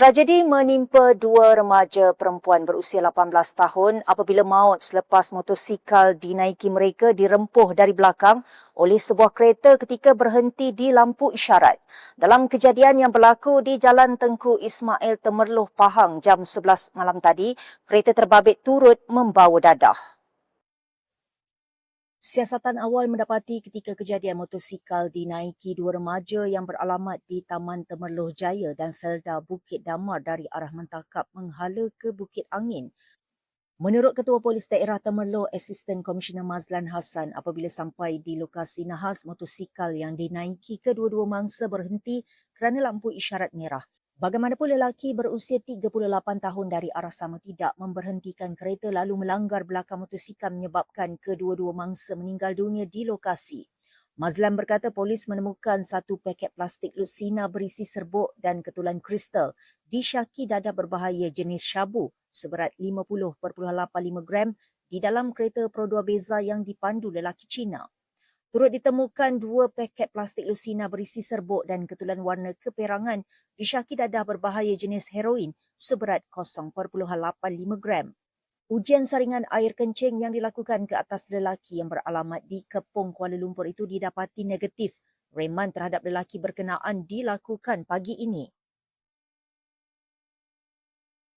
Tragedi menimpa dua remaja perempuan berusia 18 tahun apabila maut selepas motosikal dinaiki mereka dirempuh dari belakang oleh sebuah kereta ketika berhenti di lampu isyarat. Dalam kejadian yang berlaku di Jalan Tengku Ismail Temerloh Pahang jam 11 malam tadi, kereta terbabit turut membawa dadah. Siasatan awal mendapati ketika kejadian motosikal dinaiki dua remaja yang beralamat di Taman Temerloh Jaya dan Felda Bukit Damar dari arah Mentakap menghala ke Bukit Angin. Menurut Ketua Polis Daerah Temerloh, Asisten Komisioner Mazlan Hassan apabila sampai di lokasi nahas motosikal yang dinaiki kedua-dua mangsa berhenti kerana lampu isyarat merah. Bagaimanapun lelaki berusia 38 tahun dari arah sama tidak memberhentikan kereta lalu melanggar belakang motosikal menyebabkan kedua-dua mangsa meninggal dunia di lokasi. Mazlan berkata polis menemukan satu paket plastik lusina berisi serbuk dan ketulan kristal disyaki dadah berbahaya jenis syabu seberat 50.85 gram di dalam kereta Pro 2 Beza yang dipandu lelaki Cina. Turut ditemukan dua paket plastik lusina berisi serbuk dan ketulan warna keperangan disyaki dadah berbahaya jenis heroin seberat 0.85 gram. Ujian saringan air kencing yang dilakukan ke atas lelaki yang beralamat di Kepung Kuala Lumpur itu didapati negatif. Reman terhadap lelaki berkenaan dilakukan pagi ini.